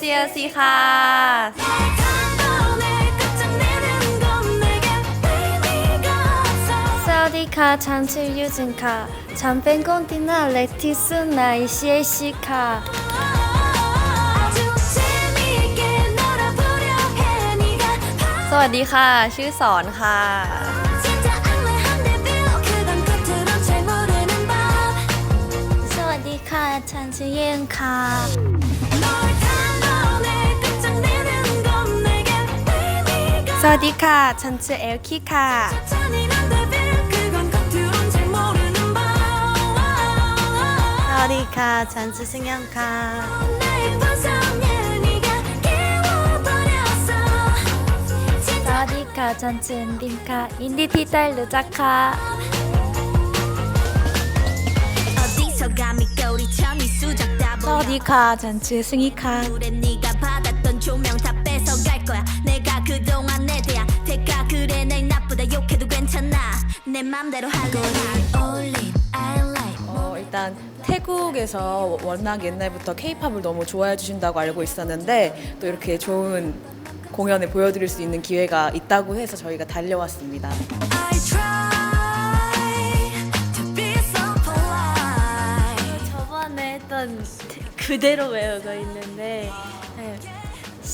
CLC ค่ะ สวัสดีค่ะ ฉันชื่อยูจินค่ะ ฉันเป็นคนที่น่าเล็กที่สุดในเชียชิค่ะ สวัสดีค่ะ ชื่อสอนค่ะ สวัสดีค่ะ ฉันชื่อเย็นค่ะ 사디카 전츠 엘키카 사디카 전츠 승영카 사디카 전츠 은빈카 인디 티탈 루자카. 사디카 전츠 승이카 날 나쁘다 욕해도 괜찮아 내 맘대로 할래 All in I like 어, 일단 태국에서 워낙 옛날부터 케이팝을 너무 좋아해 주신다고 알고 있었는데 또 이렇게 좋은 공연을 보여드릴 수 있는 기회가 있다고 해서 저희가 달려왔습니다. I try to be so polite 저번에 했던 그대로 외우고 있는데 네.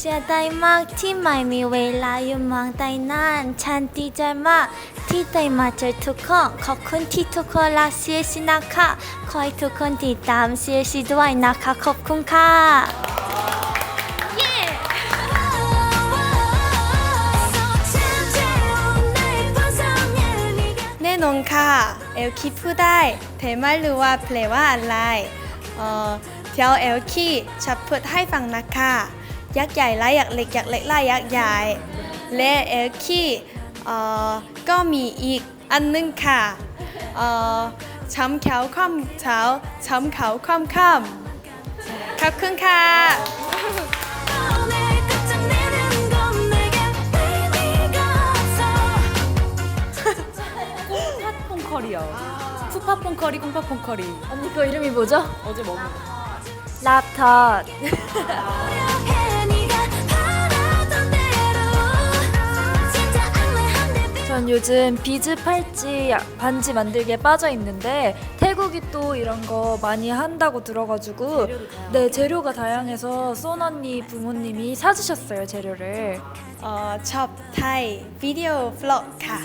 เสียดายมากที่ไม่มีเวลาอยู่เมืองไต้นานฉันดีใจมากที่ได้มาเจอทุกคนขอบคุณที่ทุกคนรักเสียชินะคะขอให้ทุกคนติดตามเสียชิด้วยนะคะขอบคุณค่ะแน่นอนค่ะ เอลคิดพูดได้แต่ไม่รู้ว่าเพลงว่าอะไรเอ่อเดี๋ยวเอลคีจะพูดให้ฟังนะคะ ยักษ์ใหญ่ไล่ยักษ์เล็กยักษ์เล็กไล่ยักษ์ใหญ่ และเอลคีเอ่อก็มีอีกอันหนึงค่ะเอ่อช้ำเขียวคว่ำเช้าช้ำเขาคว่ำค่ำขอบคุณค่ะ 푸파퐁커리요. 푸파퐁커리, 쿵파퐁커리. 언니 그 이름이 뭐죠? 어제 먹은 거. 랍터 저는 요즘 비즈 팔찌 반지 만들기에 빠져 있는데 태국이 또 이런 거 많이 한다고 들어가지고 네 재료가 다양해서 쏜 언니 부모님이 사주셨어요 재료를. 어, 첩 타이 비디오 블록 가.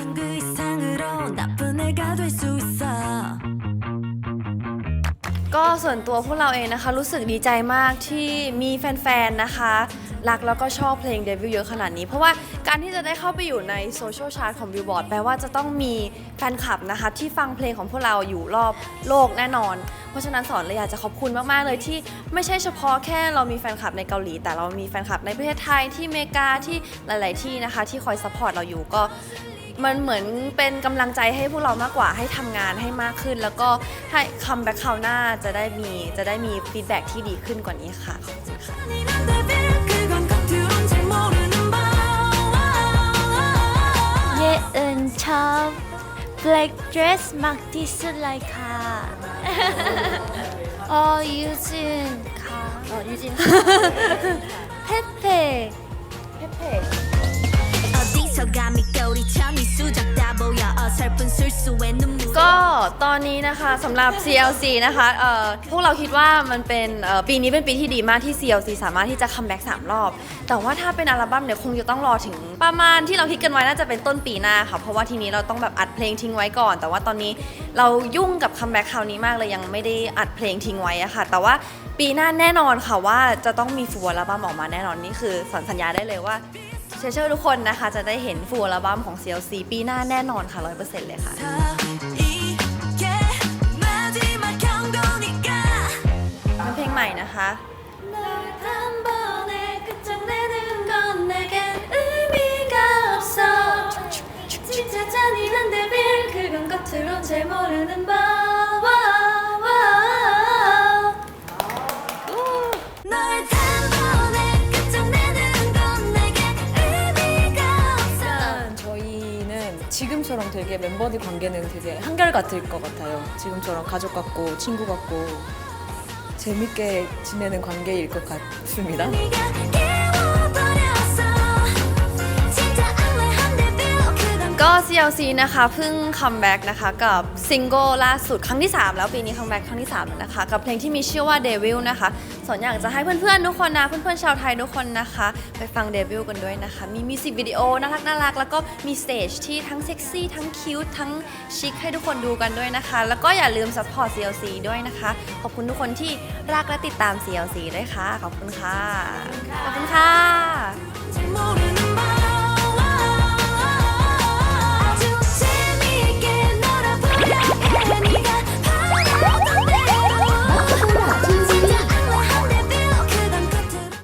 ก็ส่วนตัวพวกเราเองนะคะ รู้สึกดีใจมากที่มีแฟนๆ นะคะ รักแล้วก็ชอบเพลงเดบิวต์เยอะขนาดนี้ เพราะว่าการที่จะได้เข้าไปอยู่ในโซเชียลชาร์ตของบิลบอร์ดแปลว่าจะต้องมีแฟนคลับนะคะ ที่ฟังเพลงของพวกเราอยู่รอบโลกแน่นอน เพราะฉะนั้นสอนเลยอยากจะขอบคุณมากๆเลยที่ไม่ใช่เฉพาะแค่เรามีแฟนคลับในเกาหลี แต่เรามีแฟนคลับในประเทศไทยที่อเมริกาที่หลาย ๆ ที่นะคะ ที่คอยซัพพอร์ตเราอยู่ก็ มันเหมือนเป็นกำลังใจให้พวกเรามากกว่าให้ทำงานให้มากขึ้น แล้วก็ให้คัมแบ็คคราวหน้าจะได้มีจะได้มีฟีดแบ็ที่ดีขึ้นกว่านี้ค่ะขอบคุณค่ะ 그건 겉으론 잘 모르는 법 예은 참 블랙 드레스 막 디슬라이카 어 유진 가 어, 유진 페페 어 디서 감히 겨울이 천이 수작다 보여 어설픈 술수에 눈물 ก็ตอนนี้นะคะสำหรับ CLC นะคะเอ่อพวกเราคิดว่ามันเป็นเอ่อปีนี้เป็นปีที่ดีมากที่ CLC สามารถที่จะคัมแบ็กสามรอบ แต่ว่าถ้าเป็นอัลบั้มเนี่ยคงจะต้องรอถึงประมาณที่เราคิดกันไว้น่าจะเป็นต้นปีหน้าค่ะ เพราะว่าทีนี้เราต้องแบบอัดเพลงทิ้งไว้ก่อน แต่ว่าตอนนี้เรายุ่งกับคัมแบ็กคราวนี้มากเลยยังไม่ได้อัดเพลงทิ้งไว้อะค่ะ แต่ว่าปีหน้าแน่นอนค่ะว่าจะต้องมีฟูลอัลบั้มออกมาแน่นอนนี่คือสัญสัญญาได้เลยว่าเ ชื่อเชื่อทุกคนนะคะจะได้เห็นฟูลอัลบั้มของ CLC ปีหน้าแน่นอนค่ะ100%เลยค่ะ 이게 마지막 경고니까 เป็นเพลงใหม่นะคะ 한 번에 끝장내는 건 내겐 의미가 없어 진짜 잔인한 데빌 그건 겉으론 잘 모르는 법 지금처럼 되게 멤버들 관계는 되게 한결같을 것 같아요. 지금처럼 가족 같고 친구 같고 재밌게 지내는 관계일 것 같습니다. CLC นะคะเพิ่งคัมแบ็กนะคะกับซิงเกิลล่าสุดครั้งที่ 3 แล้วปีนี้คัมแบ็กครั้งที่3แล้วนะคะกับเพลงที่มีชื่อว่า Devil นะคะสอนอยากจะให้เพื่อนๆทุกคนนะเพื่อนๆชาวไทยทุกคนนะคะ ไปฟัง Devil กันด้วยนะคะ มีมิวสิกวิดีโอน่ารักน่ารักแล้วก็มีสเตจที่ทั้งเซ็กซี่ทั้งคิวทั้งชิคให้ทุกคนดูกันด้วยนะคะ แล้วก็อย่าลืมซัพพอร์ต CLC ด้วยนะคะ ขอบคุณทุกคนที่รักและติดตาม CLC ด้วยค่ะขอบคุณค่ะขอบคุณค่ะ